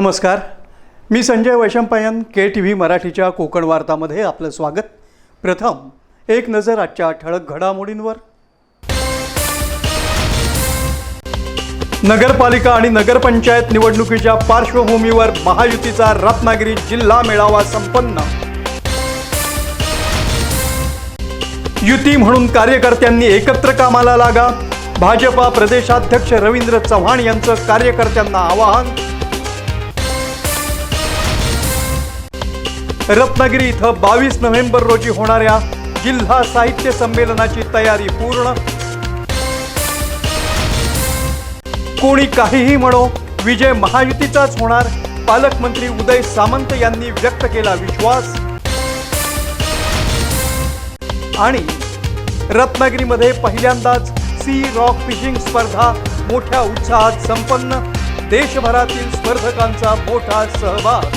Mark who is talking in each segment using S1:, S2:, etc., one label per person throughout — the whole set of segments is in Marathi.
S1: नमस्कार. मी Sanjay Vaishampayan K T V मराठीच्या कोकण वार्तामध्ये आपलं स्वागत. प्रथम एक नजर आजच्या ठळक घडामोडींवर. नगरपालिका आणि नगरपंचायत निवडणुकीच्या पार्श्वभूमीवर महायुतीचा रत्नागिरी जिल्हा मेळावा संपन्न. युती म्हणून कार्यकर्त्यांनी एकत्र कामाला लागा. भाजपा प्रदेशाध्यक्ष रवींद्र चव्हाण यांचं कार्यकर्त्यांना आवाहन. रत्नागिरी इथं बावीस नोव्हेंबर रोजी होणाऱ्या जिल्हा साहित्य संमेलनाची तयारी पूर्ण. कोणी काहीही म्हणो विजय महायुतीचाच होणार. पालकमंत्री उदय सामंत यांनी व्यक्त केला विश्वास. आणि रत्नागिरीमध्ये पहिल्यांदाच सी रॉक फिशिंग स्पर्धा मोठ्या उत्साहात संपन्न. देशभरातील स्पर्धकांचा मोठा सहभाग.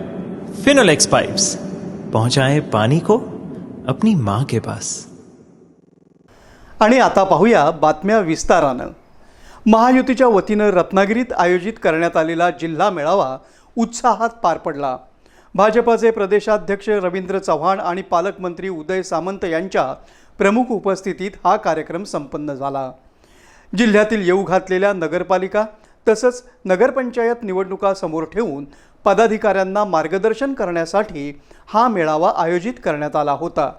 S2: फिनोलेक्स पाइप्स पहुंचाए पानी को अपनी माँ के पास।
S1: आणि आता पाहूया बातम्या विस्तारानं. महायुतीच्या वतीनं रत्नागिरीत आयोजित करण्यात आलेला जिल्हा मेळावा उत्साहात पार पडला. भाजपाचे प्रदेशाध्यक्ष रवींद्र चव्हाण आणि पालकमंत्री उदय सामंत यांच्या प्रमुख उपस्थितीत हा कार्यक्रम संपन्न झाला. जिल्ह्यातील येऊ घातलेल्या नगरपालिका तसंच नगरपंचायत निवडणुका समोर ठेवून पदाधिकाऱ्यांना मार्गदर्शन करण्यासाठी हा मेळावा आयोजित करण्यात आला होता.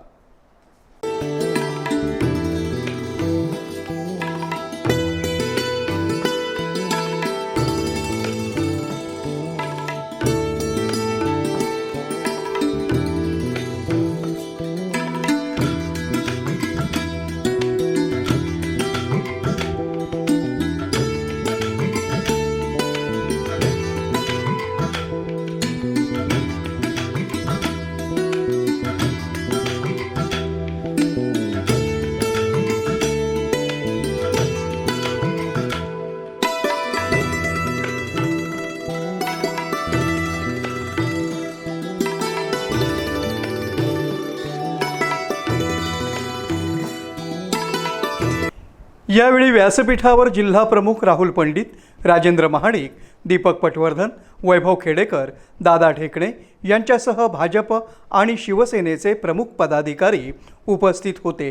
S1: यावेळी व्यासपीठावर जिल्हा प्रमुख राहुल पंडित राजेंद्र महाडिक दीपक पटवर्धन वैभव खेडेकर दादा ढेकणे यांच्यासह भाजप आणि शिवसेनेचे प्रमुख पदाधिकारी उपस्थित होते.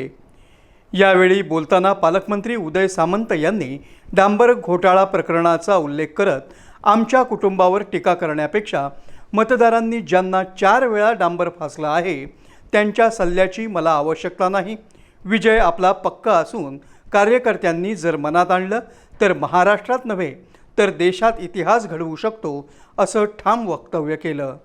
S1: यावेळी बोलताना पालकमंत्री उदय सामंत यांनी डांबर घोटाळा प्रकरणाचा उल्लेख करत आमच्या कुटुंबावर टीका करण्यापेक्षा मतदारांनी ज्यांना चार वेळा डांबर फासला आहे त्यांच्या सल्ल्याची मला आवश्यकता नाही. विजय आपला पक्का असून कार्यकर्त्यांनी जर मनात आणलं तर महाराष्ट्रात नव्हे तर देशात इतिहास घडवू शकतो असं ठाम वक्तव्य केलं.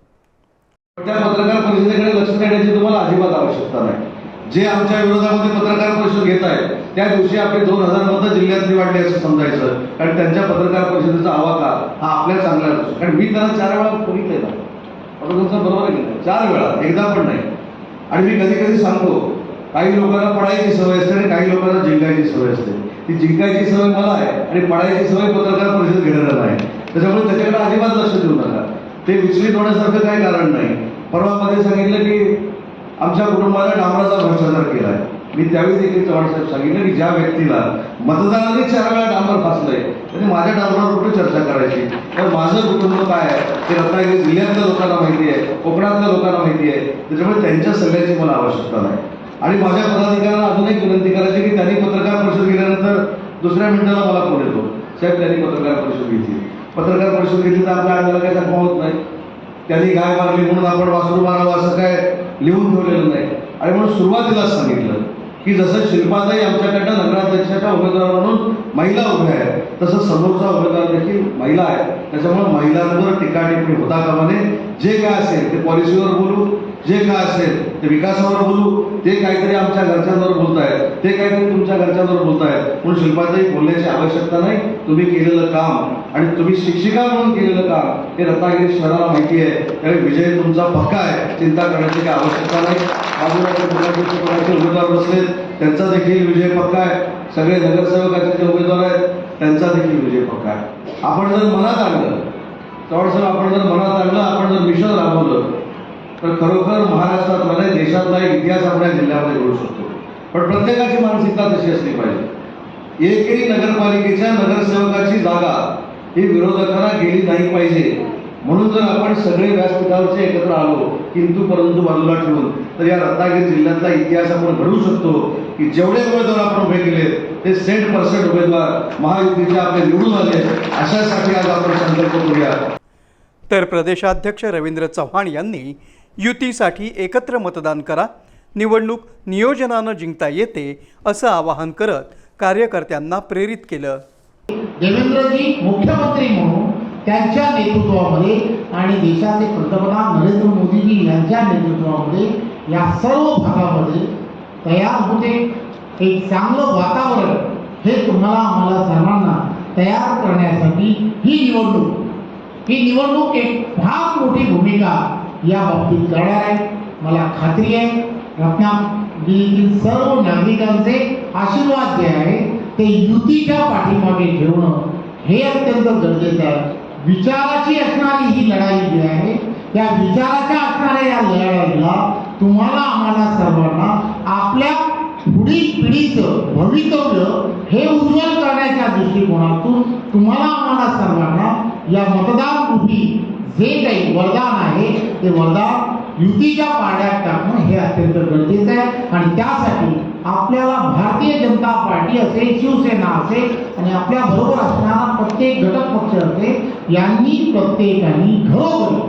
S3: त्या पत्रकार परिषदेकडे लक्ष देण्याची तुम्हाला अजिबात आवश्यकता नाही. जे आमच्या विरोधामध्ये पत्रकार परिषद घेत आहेत त्या दिवशी आपले दोन हजार मतं जिल्ह्यात निवडले असं समजायचं. कारण त्यांच्या पत्रकार परिषदेचा आवाका हा आपल्या चांगला असतो कारण मी त्यांना चार वेळा बघितलेला आता तुमचं बरोबर आहे चार वेळा. एकदा पण नाही. आणि मी कधी कधी सांगतो काही लोकांना पडायची सवय असते आणि काही लोकांना जिंकायची सवय असते. ती जिंकायची सवय मला आहे आणि पडायची सवय पत्रकार परिषद घेणाऱ्याला आहे. त्याच्यामुळे त्याच्याकडे अजिबात लक्ष देऊ नका. ते विचलित होण्यासारखं काही कारण नाही. परवा मध्ये सांगितलं की आमच्या कुटुंबाला डांबराचा भ्रष्टाचार केलाय. मी त्यावेळी देखील चव्हाण साहेब सांगितलं की ज्या व्यक्तीला मतदारांनी चार वेळा डांबर फासलंय त्याने माझ्या डांबरावर कुठे चर्चा करायची? तर माझं कुटुंब काय आहे? ते रत्नागिरी जिल्ह्यातल्या लोकांना माहिती आहे कोकणातल्या लोकांना माहिती आहे. त्याच्यामुळे त्यांच्या सगळ्याची मला आवश्यकता नाही. आणि माझ्या पदाधिकाऱ्यांना अजून एक विनंती करायची की त्यांनी पत्रकार परिषद घेतल्यानंतर दुसऱ्या मिनिटाला मला फोन येतो. साहेब त्यांनी पत्रकार परिषद घेतली. पत्रकार परिषद घेतली तर आपल्या अंगाला काही दाखवा होत नाही. त्यांनी गाय मारली म्हणून आपण वासरू मारावं असं काय लिहून ठेवलेलं नाही. आणि म्हणून सुरुवातीलाच सांगितलं की जसं शिल्पाताई आमच्याकडनं नगराध्यक्षाच्या उमेदवार म्हणून महिला उभ्या आहेत तसं समोरचा उमेदवार देखील महिला आहे. त्याच्यामुळे महिलांवर टीका टिप्पणी होता कामाने जे काय असेल ते पॉलिसीवर बोलू. जे काय असेल ते विकासावर बोलू ते काहीतरी आमच्या घरच्यांवर बोलतायत ते काहीतरी तुमच्या घरच्यांवर बोलतायत. म्हणून शिल्पाताई बोलण्याची आवश्यकता नाही. तुम्ही केलेलं काम आणि तुम्ही शिक्षिका म्हणून केलेलं काम हे रत्नागिरी शहराला माहिती आहे. त्यामुळे विजय तुमचा पक्का आहे. चिंता करण्याची काही आवश्यकता नाही. बाजूला उमेदवार बसलेत. त्यांचा देखील विजय पक्का आहे. सगळे नगरसेवकाचे जे उमेदवार आहेत त्यांचा देखील विजय पक्का आहे. आपण जर मनात आणलं चव्हाण आपण जर मनात आणलं आपण जर मिशन राबवलं तर खरोखर महाराष्ट्रातमध्ये देशातला एक इतिहास आपल्या जिल्ह्यामध्ये घडू शकतो. पण प्रत्येकाची मानसिकता तशी असली पाहिजे. एकही नगरपालिकेच्या नगरसेवकाची जागा ही विरोधकांना गेली नाही पाहिजे. म्हणून जर आपण सगळे व्यासपीठावरचे एकत्र आलो किंतु परंतु बाजूला ठेवून तर या रत्नागिरी जिल्ह्यातला इतिहास आपण घडवू शकतो की जेवढे उमेदवार आपण उभे केले ते सेंट पर्सेंट उमेदवार महायुतीचे आपले निवडून आले अशासाठी आज आपण संकल्प करूया.
S1: तर प्रदेशाध्यक्ष रवींद्र चव्हाण यांनी युतीसाठी एकत्र मतदान करा. निवडणूक नियोजनानं जिंकता येते असं आवाहन करत कार्यकर्त्यांना प्रेरित केलं.
S4: देवेंद्रजी मुख्यमंत्री म्हणून त्यांच्या नेतृत्वामध्ये आणि देशाचे पंतप्रधान नरेंद्र मोदीजी यांच्या नेतृत्वामध्ये या सर्व भागामध्ये तयार होते. एक चांगलं वातावरण हे तुम्हाला आम्हाला सर्वांना तयार करण्यासाठी ही निवडणूक. ही निवडणूक एक फार मोठी भूमिका या बाबतीत करणार आहे. मला खात्री आहे. रत्नागिरीतील सर्व नागरिकांचे आशीर्वाद जे आहे. ते युतीच्या पाठीमागे ठेवणं हे अत्यंत गरजेचं आहे. विचाराची असणारी ही लढाई जी आहे त्या विचाराच्या असणाऱ्या या लढाईला तुम्हाला आम्हाला सर्वांना आपल्या पुढील पिढीचं भवितव्य हे उज्ज्वल करण्याच्या दृष्टिकोनातून तुम्हाला आम्हाला सर्वांना या मतदान रूपी जे काही वरदान आहे ते वरदान युतीच्या पाण्यात टाकणं हे अत्यंत गरजेचं आहे. आणि त्यासाठी आपल्याला भारतीय जनता पार्टी असेल शिवसेना असेल आणि आपल्या बरोबर असणारा प्रत्येक घटक पक्ष असेल यांनी प्रत्येकाने घरोघरी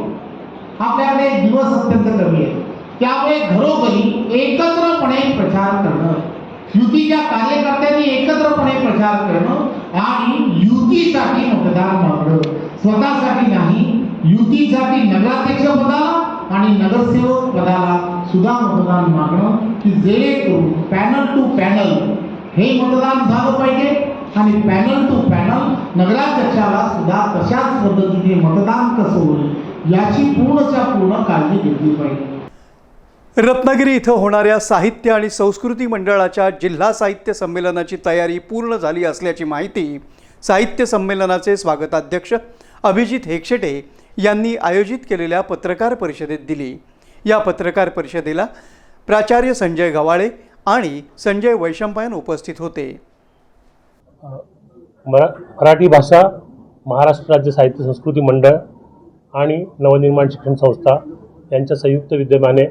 S4: आपल्याकडे दिवस अत्यंत कमी आहे. त्यामुळे घरोघरी एकत्रपणे प्रचार करणं युतीच्या कार्यकर्त्यांनी एकत्रपणे प्रचार करणं आणि युतीसाठी मतदान मागणं स्वतःसाठी नाही युतीसाठी नगराध्यक्ष पदाला आणि नगरसेवक पदाला सुद्धा मतदान मागणं की जेणेकरून पॅनल टू पॅनल हे मतदान झालं पाहिजे आणि पॅनल टू पॅनल नगराध्यक्षाला सुद्धा कशाच पद्धतीने मतदान कसं होईल याची पूर्णच्या पूर्ण काळजी घेतली पाहिजे.
S1: रत्नागिरी इथं होणाऱ्या साहित्य आणि संस्कृती मंडळाच्या जिल्हा साहित्य संमेलनाची तयारी पूर्ण झाली असल्याची माहिती साहित्य संमेलनाचे स्वागताध्यक्ष अभिजित हेक्षेटे यांनी आयोजित केलेल्या पत्रकार परिषदेत दिली. या पत्रकार परिषदेला प्राचार्य संजय गवाळे आणि संजय वैशंपायन उपस्थित होते.
S5: मरा मराठी भाषा महाराष्ट्र राज्य साहित्य संस्कृती मंडळ आणि नवनिर्माण शिक्षण संस्था यांच्या संयुक्त विद्यमाने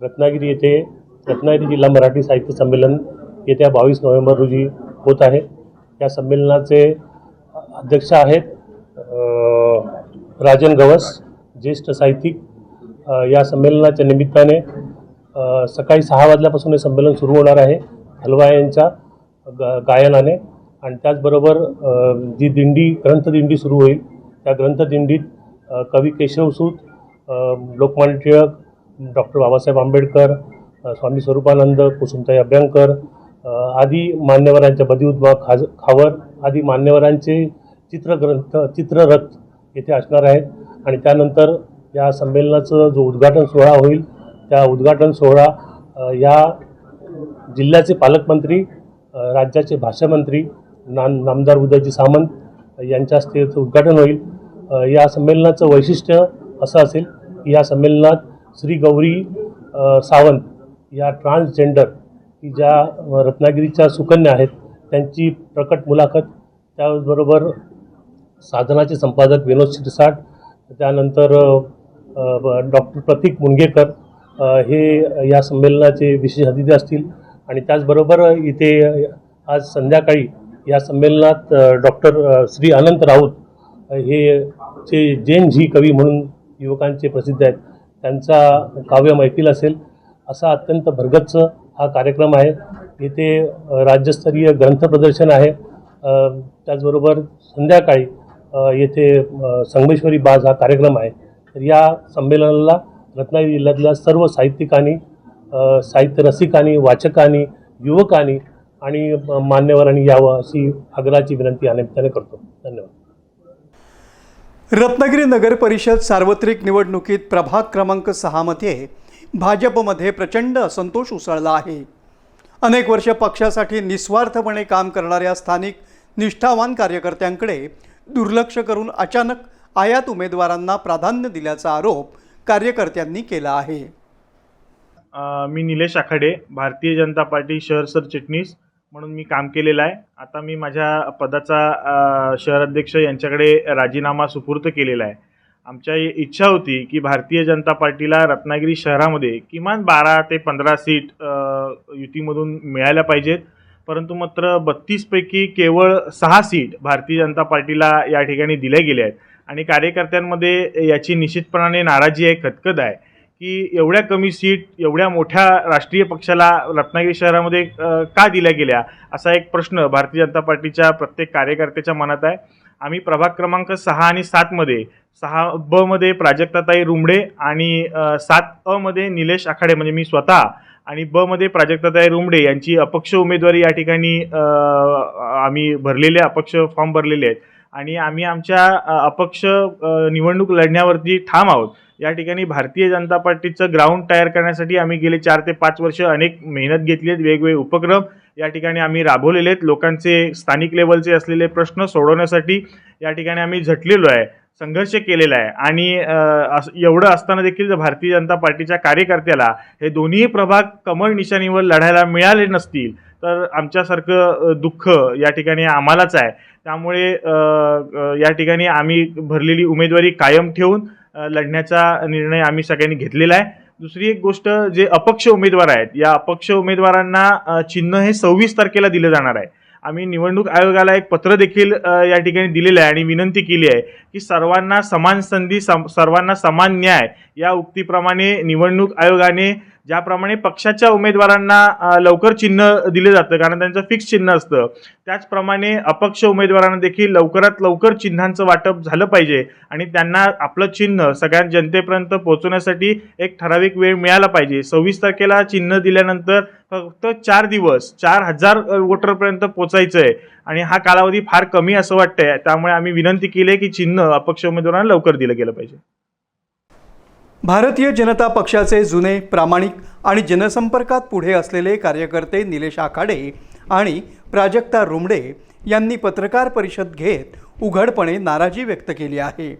S5: रत्नागिरी येथे रत्नागिरी जिल्हा मराठी साहित्य संमेलन येत्या बावीस नोव्हेंबर रोजी होत आहे. या संमेलनाचे अध्यक्ष आहेत राजन गवस ज्येष्ठ साहित्यिक या संमेलनाच्या निमित्ताने सकाळी सहा वाजल्यापासून हे संमेलन सुरू होणार आहे हलवा यांच्या ग गायनाने. आणि त्याचबरोबर जी दिंडी ग्रंथदिंडी सुरू होईल त्या ग्रंथदिंडीत कवी केशवसूत लोकमान्य टिळक डॉक्टर बाबासाहेब आंबेडकर स्वामी स्वरूपानंद कुसुमताई अभ्यंकर आदी मान्यवरांच्या बदिउद्मा खाज खावर आदी मान्यवरांचे चित्रग्रंथ चित्ररथ येथे असणार आहेत. आणि त्यानंतर या संमेलनाचं जो उद्घाटन सोहळा होईल त्या उद्घाटन सोहळा या जिल्ह्याचे पालकमंत्री राज्याचे भाषामंत्री ना नामदार उदयजी सामंत यांच्या हस्ते उद्घाटन होईल. या संमेलनाचं वैशिष्ट्य असं असेल की या संमेलनात श्री गौरी सावंत या ट्रान्सजेंडर की ज्या रत्नागिरीच्या सुकन्या आहेत त्यांची प्रकट मुलाखत त्याचबरोबर साधनाचे संपादक विनोद शिरसाट त्यानंतर डॉक्टर प्रतीक मुणगेकर हे या संमेलनाचे विशेष अतिथी असतील. आणि त्याचबरोबर इथे आज संध्याकाळी या संमेलनात डॉक्टर श्री अनंत राऊत हे जे जैन झी कवी म्हणून युवकांचे प्रसिद्ध आहेत त्यांचा काव्य मैफिल असेल असा अत्यंत भरगच्च हा कार्यक्रम आहे. इथे राज्यस्तरीय ग्रंथ प्रदर्शन आहे. त्याचबरोबर संध्याकाळी येथे संगमेश्वरी बाज हा कार्यक्रम आहे. तर या संमेलनाला रत्नागिरी जिल्ह्यातल्या सर्व साहित्यिकांनी साहित्य रसिकांनी वाचकांनी युवकांनी आणि मान्यवरांनी यावं अशी आग्रहाची विनंती या निमित्ताने करतो. धन्यवाद.
S1: रत्नागिरी नगर परिषद सार्वत्रिक निवडणुकीत प्रभाग क्रमांक सहामध्ये भाजपमध्ये प्रचंड असंतोष उसळला आहे. अनेक वर्ष पक्षासाठी निस्वार्थपणे काम करणाऱ्या स्थानिक निष्ठावान कार्यकर्त्यांकडे दुर्लक्ष करून अचानक आयात उमेदवारांना प्राधान्य दिल्याचा आरोप कार्यकर्त्यांनी केला आहे.
S6: मी निलेश आखाडे भारतीय जनता पार्टी शहर सरचिटणीस म्हणून मी काम केलेलं आहे. आता मी माझ्या पदाचा शहराध्यक्ष यांच्याकडे राजीनामा सुपूर्द केलेला आहे. आमच्या इच्छा होती की भारतीय जनता पार्टीला रत्नागिरी शहरामध्ये किमान बारा ते पंधरा सीट युतीमधून मिळायला पाहिजेत. परंतु मात्र बत्तीसपैकी केवळ सहा सीट भारतीय जनता पार्टीला या ठिकाणी दिल्या गेल्या आहेत. आणि कार्यकर्त्यांमध्ये याची निश्चितपणाने नाराजी आहे खतखत आहे की एवढ्या कमी सीट एवढ्या मोठ्या राष्ट्रीय पक्षाला रत्नागिरी शहरामध्ये का दिल्या गेल्या? असा एक प्रश्न भारतीय जनता पार्टीच्या प्रत्येक कार्यकर्त्याच्या मनात आहे. आम्ही प्रभाग क्रमांक सहा आणि सातमध्ये सहा ब मध्ये प्राजक्ताताई रुमडे आणि सात अ मध्ये निलेश आखाडे म्हणजे मी स्वतः आणि ब मध्ये प्राजक्ताताई रुमडे यांची अपक्ष उमेदवारी या ठिकाणी आम्ही भरलेले अपक्ष फॉर्म भरलेले आहेत. आणि आम्ही आमच्या अपक्ष निवडणूक लढण्यावरती ठाम आहोत. या ठिकाणी भारतीय जनता पार्टीचं ग्राउंड तयार करण्यासाठी आम्ही गेले चार ते पाच वर्ष अनेक मेहनत घेतली आहेत वेगवेगळे उपक्रम या ठिकाणी आम्ही राबवलेले आहेत. लोकांचे स्थानिक लेवलचे असलेले प्रश्न सोडवण्यासाठी या ठिकाणी आम्ही झटलेलो आहे. संघर्ष केलेला आहे. आणि एवढं असताना देखील जर भारतीय जनता पार्टीच्या कार्यकर्त्याला हे दोन्ही प्रभाग कमळ निशाणीवर लढायला मिळाले नसतील तर आमच्यासारखं दुःख या ठिकाणी आम्हालाच आहे. त्यामुळे या ठिकाणी आम्ही भरलेली उमेदवारी कायम ठेवून लढण्याचा निर्णय आम्ही सगळ्यांनी घेतलेला आहे. दुसरी एक गोष्ट जे अपक्ष उमेदवार आहेत या अपक्ष उमेदवारांना चिन्ह हे सव्वीस तारखेला दिलं जाणार आहे. आम्ही निवडणूक आयोगाला एक पत्र देखील या ठिकाणी दिलेलं आहे आणि विनंती केली आहे की सर्वांना समान संधी सम सर्वांना समान न्याय या उक्तीप्रमाणे निवडणूक आयोगाने ज्याप्रमाणे पक्षाच्या उमेदवारांना लवकर चिन्ह दिले जातं कारण त्यांचं फिक्स चिन्ह असतं. त्याचप्रमाणे अपक्ष उमेदवारांना देखील लवकरात लवकर चिन्हांचं वाटप झालं पाहिजे आणि त्यांना आपलं चिन्ह सगळ्या जनतेपर्यंत पोहोचवण्यासाठी एक ठराविक वेळ मिळाला पाहिजे. सव्वीस तारखेला चिन्ह दिल्यानंतर फक्त चार दिवस चार हजार वोटरपर्यंत पोचायचं आहे आणि हा कालावधी फार कमी असं वाटतंय. त्यामुळे आम्ही विनंती केली आहे की चिन्ह अपक्ष उमेदवारांना लवकर दिलं गेलं पाहिजे.
S1: भारतीय जनता पक्षाचे जुने प्रामाणिक आणि जनसंपर्कात पुढे असलेले कार्यकर्ते निलेश आखाडे आणि प्राजक्ता रुमडे यांनी पत्रकार परिषद घेत उघडपणे नाराजी व्यक्त केली आहे.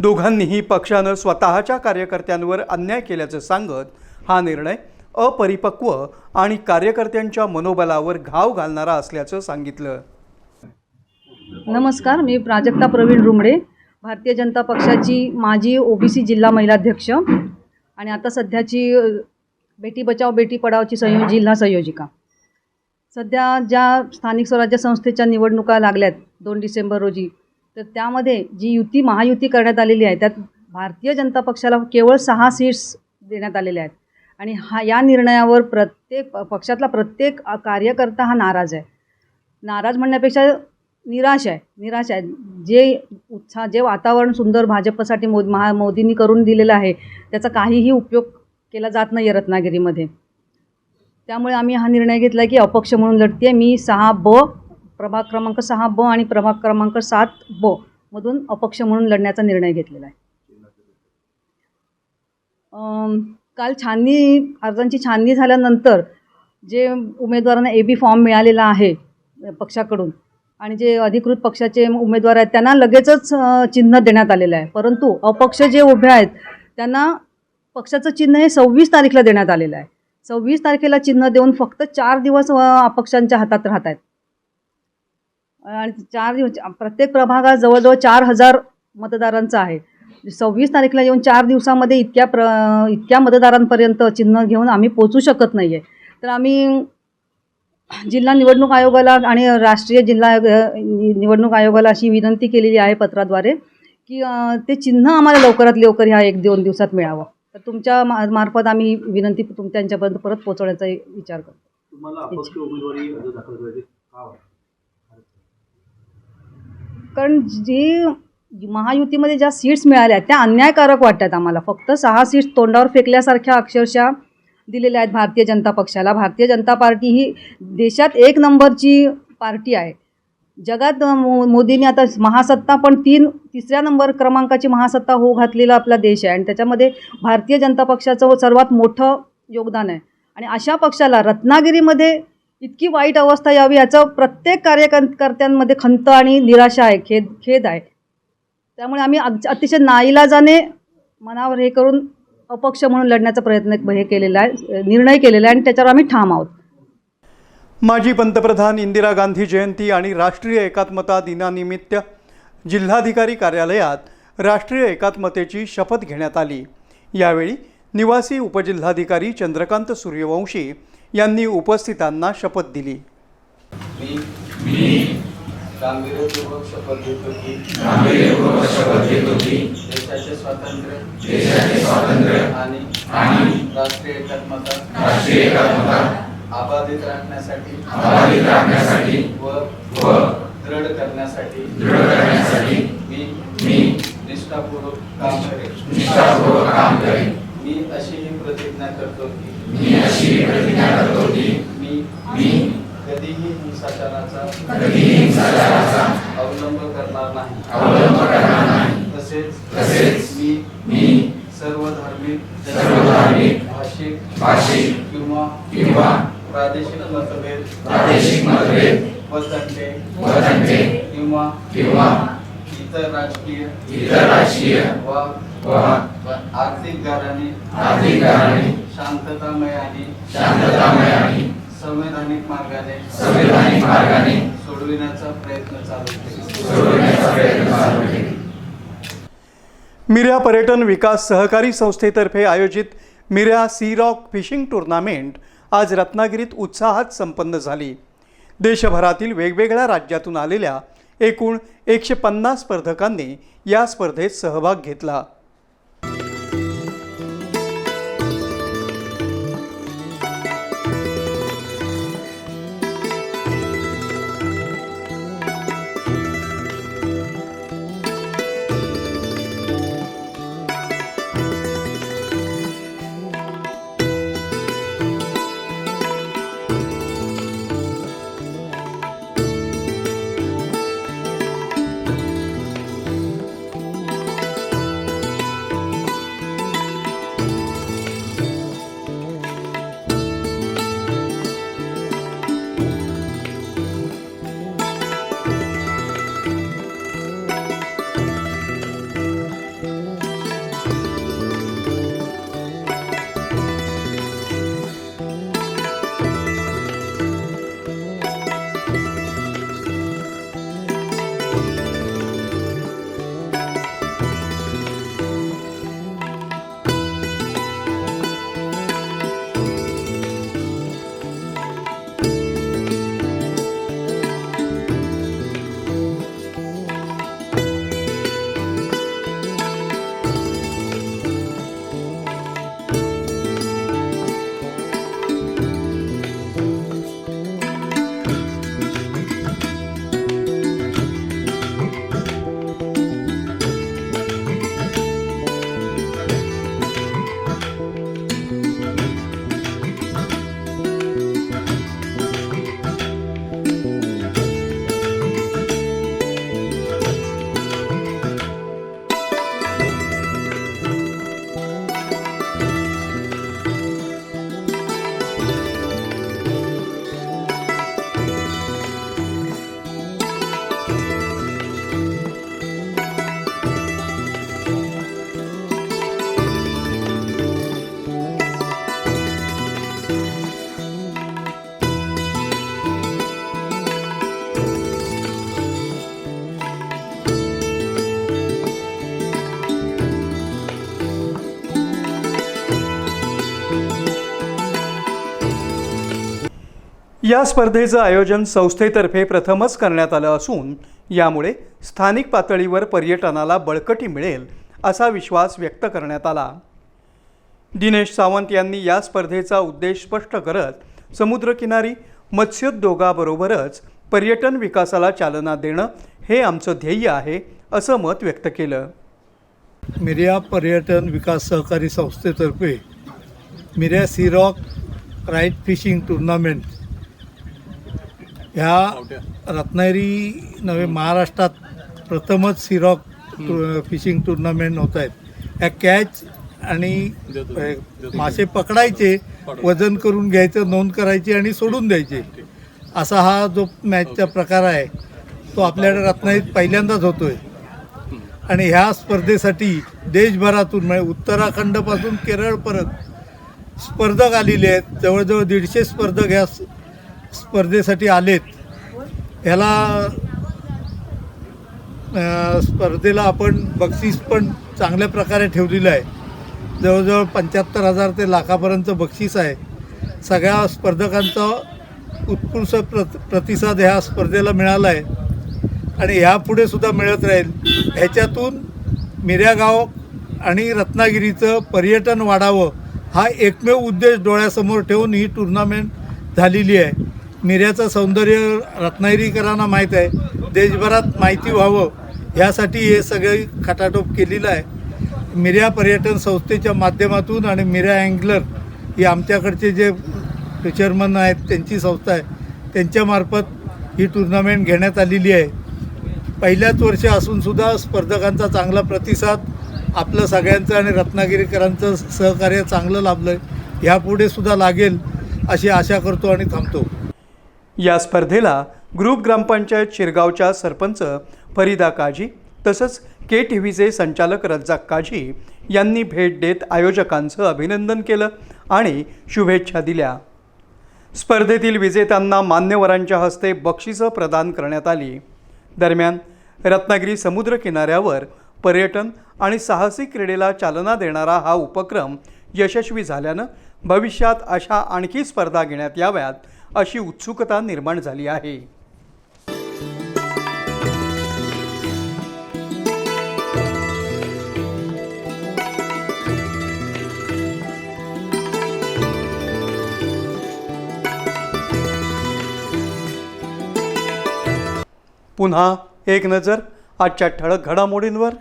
S1: दोघांनीही पक्षानं स्वतःच्या कार्यकर्त्यांवर अन्याय केल्याचं सांगत हा निर्णय अपरिपक्व आणि कार्यकर्त्यांच्या मनोबलावर घाव घालणारा असल्याचं सांगितलं.
S7: नमस्कार मी प्राजक्ता प्रवीण रुमडे. भारतीय जनता पक्षाची माजी ओबीसी जिल्हा महिलाध्यक्ष आणि आता सध्याची बेटी बचाव बेटी पढावची संयो जिल्हा संयोजिका. सध्या ज्या स्थानिक स्वराज्य संस्थेच्या निवडणुका लागल्यात दोन डिसेंबर रोजी तर त्यामध्ये जी युती महायुती करण्यात आलेली आहे त्यात भारतीय जनता पक्षाला केवळ सहा सीट्स देण्यात आलेल्या आहेत. आणि हा या निर्णयावर प्रत्येक पक्षातला प्रत्येक कार्यकर्ता हा नाराज आहे. नाराज म्हणण्यापेक्षा निराश आहे निराश आहे. जे उत्साह जे वातावरण सुंदर भाजपसाठी मोद महा मोदींनी करून दिलेलं आहे त्याचा काहीही उपयोग केला जात नाही आहे रत्नागिरीमध्ये. त्यामुळे आम्ही हा निर्णय घेतला की अपक्ष म्हणून लढते मी सहा ब प्रभाग क्रमांक सहा ब आणि प्रभाग क्रमांक सात ब मधून अपक्ष म्हणून लढण्याचा निर्णय घेतलेला आहे. काल छाननी अर्जांची छाननी झाल्यानंतर जे उमेदवारांना ए बी फॉर्म मिळालेला आहे पक्षाकडून आणि जे अधिकृत पक्षाचे उमेदवार आहेत त्यांना लगेचच चिन्ह देण्यात आलेलं आहे. परंतु अपक्ष जे उभे आहेत त्यांना पक्षाचं चिन्ह हे सव्वीस तारीखला देण्यात आलेलं आहे. सव्वीस तारखेला चिन्ह देऊन फक्त चार दिवस अपक्षांच्या हातात राहत आहेत आणि चार दिवस प्रत्येक प्रभागात जवळजवळ चार हजार मतदारांचा आहे. सव्वीस तारीखला येऊन चार दिवसामध्ये इतक्या प्र इतक्या मतदारांपर्यंत चिन्ह घेऊन आम्ही पोचू शकत नाही आहे तर आम्ही जिल्हा निवडणूक आयोगाला आणि राष्ट्रीय जिल्हा आयोग निवडणूक आयोगाला अशी विनंती केलेली आहे पत्राद्वारे की ते चिन्ह आम्हाला लवकरात लवकर ह्या एक दोन दिवसात मिळावं. तर तुमच्या मा मार्फत आम्ही विनंती तुम त्यांच्यापर्यंत परत पोहोचवण्याचा विचार करतो? कारण जे महायुतीमध्ये ज्या सीट्स मिळाल्या त्या अन्यायकारक वाटतात आम्हाला. फक्त सहा सीट्स तोंडावर फेकल्यासारख्या अक्षरशः दिलेल्या आहेत भारतीय जनता पक्षाला. भारतीय जनता पार्टी ही देशात एक नंबरची पार्टी आहे. जगात मो मोदींनी आता महासत्ता पण तीन तिसऱ्या नंबर क्रमांकाची महासत्ता हो घातलेला आपला देश आहे. आणि त्याच्यामध्ये भारतीय जनता पक्षाचं सर्वात मोठं योगदान आहे. आणि अशा पक्षाला रत्नागिरीमध्ये इतकी वाईट अवस्था यावी याचं प्रत्येक कार्यकर्त्यांमध्ये खंत आणि निराशा आहे खेद खेद आहे. त्यामुळे आम्ही अग- अतिशय नाईलाजाने मनावर हे करून अपक्ष म्हणून लढण्याचा प्रयत्न हे केलेला आहे निर्णय केलेला आहे आणि त्याच्यावर आम्ही ठाम आहोत.
S1: माजी पंतप्रधान इंदिरा गांधी जयंती आणि राष्ट्रीय एकात्मता दिनानिमित्त जिल्हाधिकारी कार्यालयात राष्ट्रीय एकात्मतेची शपथ घेण्यात आली. यावेळी निवासी उपजिल्हाधिकारी चंद्रकांत सूर्यवंशी यांनी उपस्थितांना शपथ दिली.
S8: गांभीर्यपूर्वक शपथ घेतो की गांभीर्यपूर्वक शपथ घेतो की देशाचे स्वातंत्र्य देशाचे स्वातंत्र्य आणि आणि राष्ट्रीय एकात्मता राष्ट्रीय एकात्मता अबाधित राखण्यासाठी अबाधित राखण्यासाठी व व दृढ करण्यासाठी दृढ करण्यासाठी मी मी निष्ठापूर्वक काम करेन निष्ठापूर्वक काम करेन मी अशी ही प्रतिज्ञा करतो की मी अशी ही प्रतिज्ञा करतो की मी मी कधीही हिंसाचाराचा कधीही हिंसाचाराचा अवलंब करणार नाही अवलंब करणार नाही तसेच तसेच मी मी सर्व धार्मिक सर्व धार्मिक भाषिक भाषिक किंवा किंवा प्रादेशिक मतभेद प्रादेशिक मतभेद व तंटे व तंटे किंवा किंवा इतर राजकीय इतर राजकीय व व आर्थिक गाराने आर्थिक गाराने शांततामय आणि शांततामय आणि संवैधानिक मार्गाने संवैधानिक मार्गाने सोडविण्याचा प्रयत्न चालू ठेवेल सोडविण्याचा प्रयत्न चालू ठेवेल
S1: मिऱ्या पर्यटन विकास सहकारी संस्थेतर्फे आयोजित Mirya sea rock fishing tournament आज रत्नागिरीत उत्साहात संपन्न झाली. देशभरातील वेगवेगळ्या राज्यातून आलेल्या एकूण एकशे पन्नास स्पर्धकांनी या स्पर्धेत सहभाग घेतला. या स्पर्धेचं आयोजन संस्थेतर्फे प्रथमच करण्यात आलं असून यामुळे स्थानिक पातळीवर पर्यटनाला बळकटी मिळेल असा विश्वास व्यक्त करण्यात आला. दिनेश सावंत यांनी या स्पर्धेचा उद्देश स्पष्ट करत समुद्रकिनारी मत्स्योद्योगाबरोबरच पर्यटन विकासाला चालना देणं हे आमचं ध्येय आहे असं मत व्यक्त केलं.
S9: मिर्या पर्यटन विकास सहकारी संस्थेतर्फे मिर्या सिरॉक राईट फिशिंग टुर्नामेंट ह्या रत्नागिरी नव्हे महाराष्ट्रात प्रथमच सिरॉक फिशिंग टुर्नामेंट होत आहेत. ह्या कॅच आणि मासे पकडायचे वजन करून घ्यायचं नोंद करायची आणि सोडून द्यायचे. असा हा जो मॅचचा प्रकार आहे तो आपल्याकडे रत्नागिरीत पहिल्यांदाच होतोय. आणि ह्या स्पर्धेसाठी देशभरातून म्हणजे उत्तराखंडपासून केरळपर्यंत स्पर्धक आलेले आहेत. जवळजवळ दीडशे स्पर्धक ह्या स्पर्धेसाठी आलेत. ह्याला स्पर्धेला आपण बक्षीस पण चांगल्या प्रकारे ठेवलेलं आहे. जवळजवळ पंच्याहत्तर हजार ते लाखापर्यंत बक्षीस आहे. सगळ्या स्पर्धकांचा उत्कृष्ट प्रत प्रतिसाद ह्या स्पर्धेला मिळाला आहे. आणि ह्यापुढे सुद्धा मिळत राहील. ह्याच्यातून मिऱ्यागाव आणि रत्नागिरीचं पर्यटन वाढावं हा एकमेव उद्देश डोळ्यासमोर ठेवून ही टुर्नामेंट झालेली आहे. मिऱ्याचं सौंदर्य रत्नागिरीकरांना माहीत आहे. देशभरात माहिती व्हावं ह्यासाठी हे सगळे खटाटोप केलेलं आहे. मिऱ्या पर्यटन संस्थेच्या माध्यमातून आणि मिऱ्या अँग्लर ही आमच्याकडचे जे फिशरमन आहेत त्यांची संस्था आहे त्यांच्यामार्फत ही टुर्नामेंट घेण्यात आलेली आहे. पहिल्याच वर्ष असूनसुद्धा स्पर्धकांचा चांगला प्रतिसाद आपलं सगळ्यांचं आणि रत्नागिरीकरांचं सहकार्य चांगलं लाभलं आहे ह्यापुढे सुद्धा लागेल अशी आशा करतो आणि थांबतो.
S1: या स्पर्धेला ग्रुप ग्रामपंचायत शिरगावच्या सरपंच फरीदा काजी तसंच के टी व्हीचे संचालक रज्जाक काजी यांनी भेट देत आयोजकांचं अभिनंदन केलं आणि शुभेच्छा दिल्या. स्पर्धेतील विजेत्यांना मान्यवरांच्या हस्ते बक्षिसं प्रदान करण्यात आली. दरम्यान रत्नागिरी समुद्रकिनाऱ्यावर पर्यटन आणि साहसी क्रीडेला चालना देणारा हा उपक्रम यशस्वी झाल्यानं भविष्यात अशा आणखी स्पर्धा घेण्यात याव्यात अशी उत्सुकता निर्माण झाली आहे. पुन्हा एक नजर आजच्या ठळक घडामोडींवर.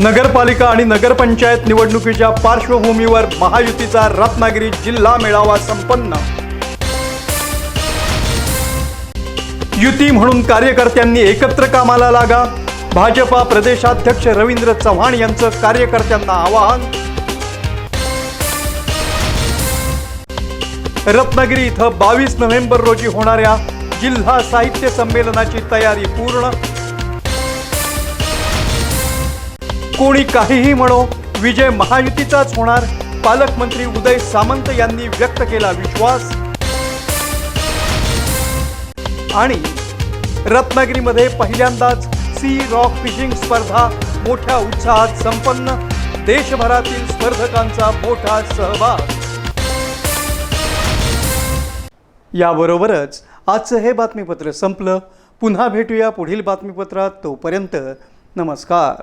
S1: नगरपालिका आणि नगरपंचायत निवडणुकीच्या पार्श्वभूमीवर महायुतीचा रत्नागिरी जिल्हा मेळावा संपन्न. युती म्हणून कार्यकर्त्यांनी एकत्र कामाला लागा. भाजपा प्रदेशाध्यक्ष रवींद्र चव्हाण यांचं कार्यकर्त्यांना आवाहन. रत्नागिरी इथं बावीस नोव्हेंबर रोजी होणाऱ्या जिल्हा साहित्य संमेलनाची तयारी पूर्ण. कोणी काहीही म्हणो विजय महायुतीचाच होणार. पालकमंत्री उदय सामंत यांनी व्यक्त केला विश्वास. आणि रत्नागिरीमध्ये पहिल्यांदाच सी रॉक फिशिंग स्पर्धा मोठ्या उत्साहात संपन्न. देशभरातील स्पर्धकांचा मोठा सहभाग. याबरोबरच आजचं हे बातमीपत्र संपलं. पुन्हा भेटूया पुढील बातमीपत्रात. तोपर्यंत नमस्कार.